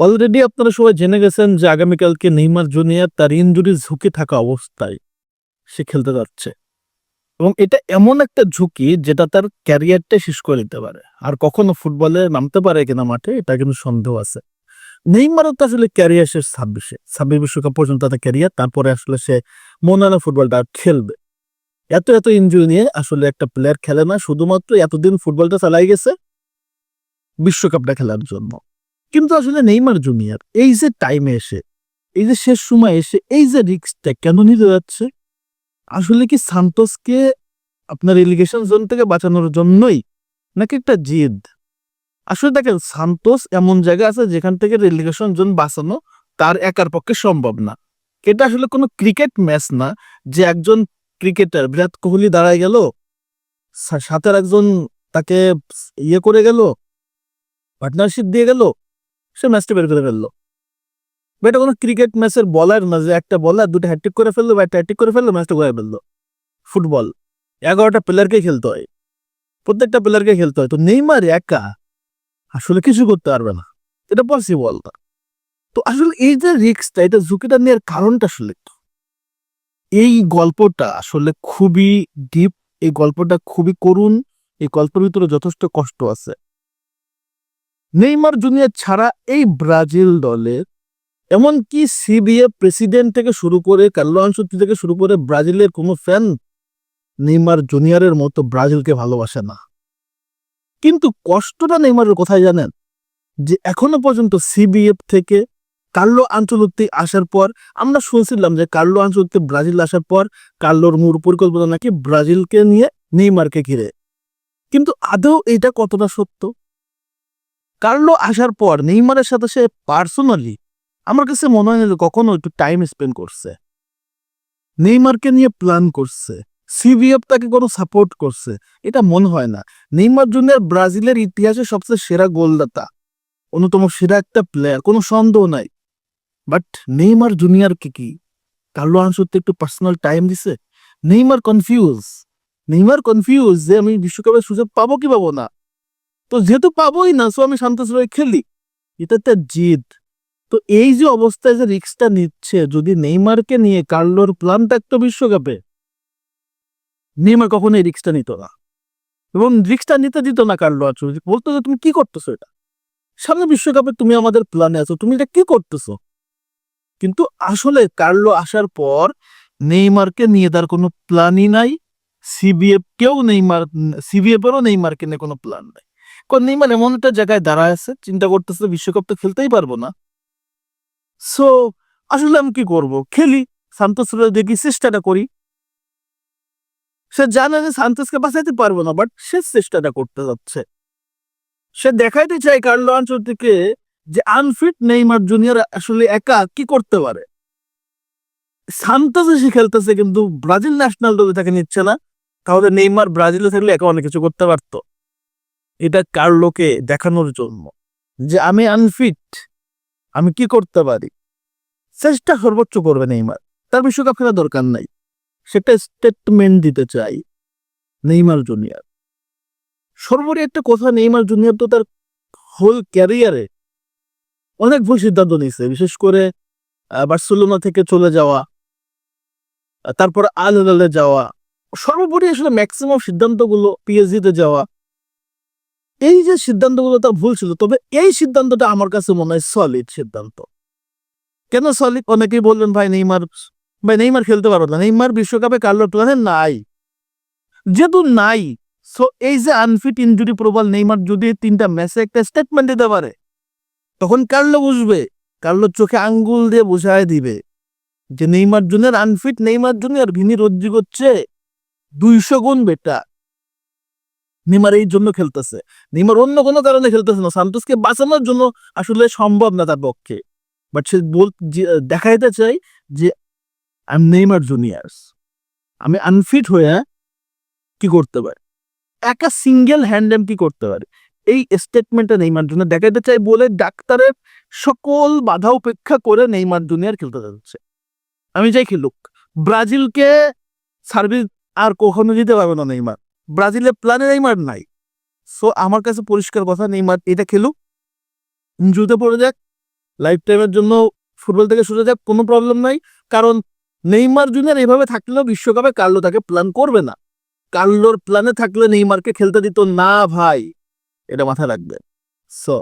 Already আপনারা সবাই জেনে গেছেন যে আগামীকালকে নেইমার জুনিয়র তার ইনজুরির ঝুঁকি থাকা অবস্থায় সে খেলতে যাচ্ছে। এবং এটা এমন একটা ঝুঁকি যেটা তার ক্যারিয়ারটাই শেষ করে দিতে পারে। আর কখনো ফুটবলে নামতে পারে কিনা মাঠে, এটা কিন্তু সন্দেহ আছে। নেইমারও তো আসলে ক্যারিয়ার শেষ ছাব্বিশে, ছাব্বিশ বিশ্বকাপ পর্যন্ত তার ক্যারিয়ার, তারপরে আসলে সে মনে হয় ফুটবলটা খেলবে। এত এত ইনজুরি নিয়ে আসলে একটা প্লেয়ার খেলে না, শুধুমাত্র এতদিন ফুটবলটা চালাই গেছে বিশ্বকাপটা খেলার জন্য। কিন্তু আসলে নেইমার জুনিয়র, এই যে টাইমে এসে, এই যে শেষ সময় এসে, এই যে রিস্কটা কেন নিতে যাচ্ছে? আসলে কি সান্তোসকে আপনার রিলিগেশন জোন থেকে বাঁচানোর জন্যই নাকি একটা জিদ? আসলে দেখেন, সান্তোস এমন জায়গা আছে যেখান থেকে রিলিগেশন জোন বাঁচানো তার একার পক্ষে সম্ভব না। এটা আসলে কোনো ক্রিকেট ম্যাচ না, যে একজন ক্রিকেটার বিরাট কোহলি দাঁড়ায় গেল সাথে একজন তাকে ইয়ে করে গেল পার্টনারশিপ দিয়ে গেল সে ম্যাচটা বের করে ফেলল। বা এটা কোনো ক্রিকেট ম্যাচের বলার না যে একটা বলার দুটো হ্যাট্রিক করে ফেলল বা একটা হ্যাট্রিক করে ফেলল ম্যাচটা ঘুরে ফেলল। ফুটবল এগারোটা প্লেয়ারকে খেলতে হয়। প্রত্যেকটা প্লেয়ারকে খেলতে হয়। তো নেইমার একা আসলে কিছু করতে পারবে না। এটা পসিবল না। তো আসলে এই যে রিক্সটা এটা ঝুঁকিটা নেওয়ার কারণটা আসলে এই গল্পটা আসলে খুবই ডিপ এই গল্পটা খুবই করুণ, এই গল্পের ভিতরে যথেষ্ট কষ্ট আছে। নেইমার জুনিয়র ছাড়া এই ব্রাজিল দলের, এমনকি সিবিএ প্রেসিডেন্ট থেকে শুরু করে কার্লো আনসুতি থেকে শুরু করে ব্রাজিলের কোনো ফ্যান নেইমার জুনিয়রের মতো ব্রাজিলকে ভালোবাসে না। কিন্তু কষ্টটা নেইমারের কোথায় জানেন, যে এখনও পর্যন্ত সিবিএফ থেকে কার্লো আঞ্চলত্তি আসার পর আমরা শুনছিলাম যে কার্লো আঞ্চলত্তি ব্রাজিল আসার পর কার্লোর মূল পরিকল্পনা নাকি ব্রাজিলকে নিয়ে নেইমারকে ঘিরে। কিন্তু আদৌ এটা কতটা সত্য? কার্লো আসার পর নেইমারের সাথে সে পার্সোনালি আমার কাছে মনে হয় না যে কখনো একটু টাইম স্পেন্ড করছে। নেইমারকে নিয়ে প্ল্যান করছে সিভিএফ তাকে কোনো সাপোর্ট করছে, এটা মনে হয় না। নেইমার জুনিয়র ব্রাজিলের ইতিহাসে সবচেয়ে সেরা গোলদাতা, অন্যতম সেরা একটা প্লেয়ার কোনো সন্দেহ নাই। বাট নেইমার জুনিয়রকে কি? কার্লো আনসুতে একটু পার্সোনাল টাইম দিছে? নেইমার কনফিউজ নেইমার কনফিউজ যে আমি বিশ্বকাপের সুযোগ পাবো কি পাবো না? তো যেহেতু পাবোই না সো আমি শান্ত রয়ে খেলি। এটা একটা জিদ। তো এই যে অবস্থায় যে রিক্সটা নিচ্ছে, যদি নেইমারকে নিয়ে কার্লোর প্ল্যান থাকতো বিশ্বকাপে, নেইমার কখনো এই রিক্সটা নিত না। এবং রিক্সটা নিতে দিত না কার্লো আছো বলতো যে, তুমি কি করতেছো এটা? সামনে বিশ্বকাপে তুমি আমাদের প্ল্যানে আছো, তুমি এটা কি করতেছো? কিন্তু আসলে কার্লো আসার পর নেইমারকে নিয়ে তার কোনো প্ল্যানই নাই সিবিএফ কেউ নেইমার সিবিএফ এরও নেইমারকে নিয়ে কোনো প্ল্যান নাই। কারণ নেইমার এমন একটা জায়গায় দাঁড়ায় আছে, চিন্তা করতেছে বিশ্বকাপ তো খেলতেই পারব না। সো আসলে আমি কি করব? খেলি সান্তোস দেখি চেষ্টাটা করি। সে জানে যে সান্তোসকে বাঁচাইতে পারব না বাট সে চেষ্টাটা করতে যাচ্ছে। সে দেখাইতে চায় কার্লো আনচলতিকে যে আনফিট নেইমার জুনিয়র আসলে একা কি করতে পারে। সান্তোস সে খেলতেছে, কিন্তু ব্রাজিল ন্যাশনাল দলে তাকে নিচ্ছে না। তাহলে নেইমার ব্রাজিলে থাকলে একা অনেক কিছু করতে পারতো। এটা কার লোকে দেখানোর জন্য? যে আমি আনফিট আমি কি করতে পারি? চেষ্টা সর্বোচ্চ করবে নেইমার। তার বিশ্বকাপ খেলা দরকার নাই। সেটা স্টেটমেন্ট দিতে চাই, নেইমার জুনিয়র সর্বোপরি একটা কথা, নেইমার জুনিয়র তো তার হোল ক্যারিয়ারে অনেক ভুল সিদ্ধান্ত নিয়েছে। বিশেষ করে বার্সেলোনা থেকে চলে যাওয়া, তারপর আল হিলালে যাওয়া। সর্বোপরি আসলে ম্যাক্সিমাম সিদ্ধান্তগুলো পিএসজি তে যাওয়া। এই যে সিদ্ধান্তগুলো তার ভুল ছিল, তবে এই সিদ্ধান্তটা আমার কাছে মনে হয় সলিড সিদ্ধান্ত। কেন সলিড অনেকেই বললেন, ভাই, নেইমার ভাই, নেইমার খেলতে পারো না। নেইমার বিশ্বকাপে কার্লো প্ল্যানে নাই। যেহেতু নাই সো এই যে আনফিট ইনজুরি প্রবল, নেইমার যদি তিনটা ম্যাচে একটা স্টেটমেন্ট দিতে পারে, তখন কার্লো বুঝবে কার্লো চোখে আঙ্গুল দিয়ে বুঝায় দিবে যে Neymar Junior unfit Neymar Junior Vini রজ্জি করছে দুইশো গুণ বেটা নেইমার এই জন্য খেলতেছে। নেইমার অন্য কোনো কারণে খেলতেছে না। সান্তোসকে বাঁচানোর জন্য আসলে সম্ভব না তার পক্ষে। বাট সে বল দেখাইতে চাই যে আই এম নেইমার জুনিয়র্স আমি আনফিট হয়ে কি করতে পারি? একা সিঙ্গেল হ্যান্ড এম কি করতে পারি? এই স্টেটমেন্টটা নেইমার জন্য। দেখাইতে চাই বলে ডাক্তারের সকল বাধা উপেক্ষা করে নেইমার জুনিয়ার খেলতে যাচ্ছে। আমি চাই খেলুক। ব্রাজিলকে সার্ভিস আর কখনো দিতে পারবে না নেইমার। ব্রাজিলের প্ল্যানে নেইমার নাই। সো আমার কাছে পরিষ্কার কথা, নেইমার এটা খেলুক। জুতে পড়ে যাক লাইফ টাইমের জন্য ফুটবল থেকে সরে যাক, কোনো প্রবলেম নাই। কারণ নেইমার জুনিয়র এইভাবে থাকলেও বিশ্বকাপে কার্লো তাকে প্ল্যান করবে না। কার্লোর প্ল্যানে থাকলে নেইমারকে খেলতে দিত না ভাই। এটা মাথায় রাখবে। সো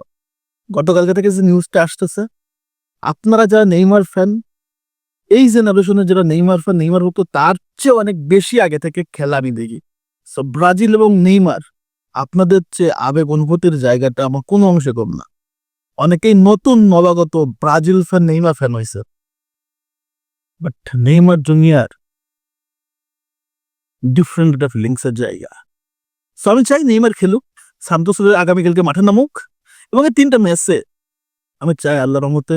গতকালকে থেকে যে নিউজটা আসতেছে, আপনারা যারা নেইমার ফ্যান এই জেনারেশনে যারা নেইমার ফ্যান নেইমার ভক্ত, তার চেয়ে অনেক বেশি আগে থেকে খেলা আমি দেখি। সো ব্রাজিল এবং নেইমার আপনাদের চেয়ে আবেগ অনুভূতির জায়গাটা আমার কোনো অংশে কম না। অনেকেই নতুন নবাগত ব্রাজিল ফ্যান নেইমার ফ্যান হয়েছে। বাট নেইমার জুনিয়ার ডিফারেন্ট একটা ফিলিংসের জায়গা। সো আমি চাই নেইমার খেলুক সান্তোসের আগামীকালকে মাঠে নামুক, এবং এই তিনটা ম্যাচে আমি চাই আল্লাহ রহমতে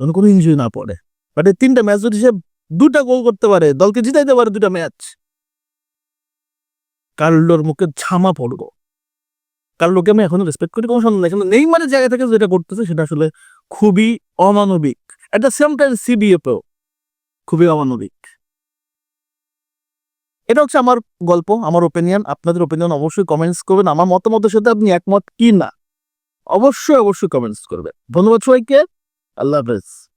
যেন কোনো ইঞ্জুরি না পড়ে। বাট এই তিনটা ম্যাচ যদি সে দুটা গোল করতে পারে, দলকে জিতাইতে পারে দুটা ম্যাচ কার্লোর মুখে ঝামা পড়ব। কার্লোকে আমি এখনও রেসপেক্ট করি, কোনো সন্দেহ নাই। কিন্তু নেইমারের জায়গা থেকে যেটা করতেছে সেটা আসলে খুবই অমানবিক। অ্যাট দ্য সেম টাইম সিবিএফও খুবই অমানবিক। এটা হচ্ছে আমার গল্প, আমার ওপিনিয়ন আপনাদের ওপিনিয়ন অবশ্যই কমেন্টস করবেন। আমার মতামতের সাথে আপনি একমত কি না অবশ্যই অবশ্যই কমেন্টস করবেন। ধন্যবাদ সবাইকে। আল্লাহ হাফেজ।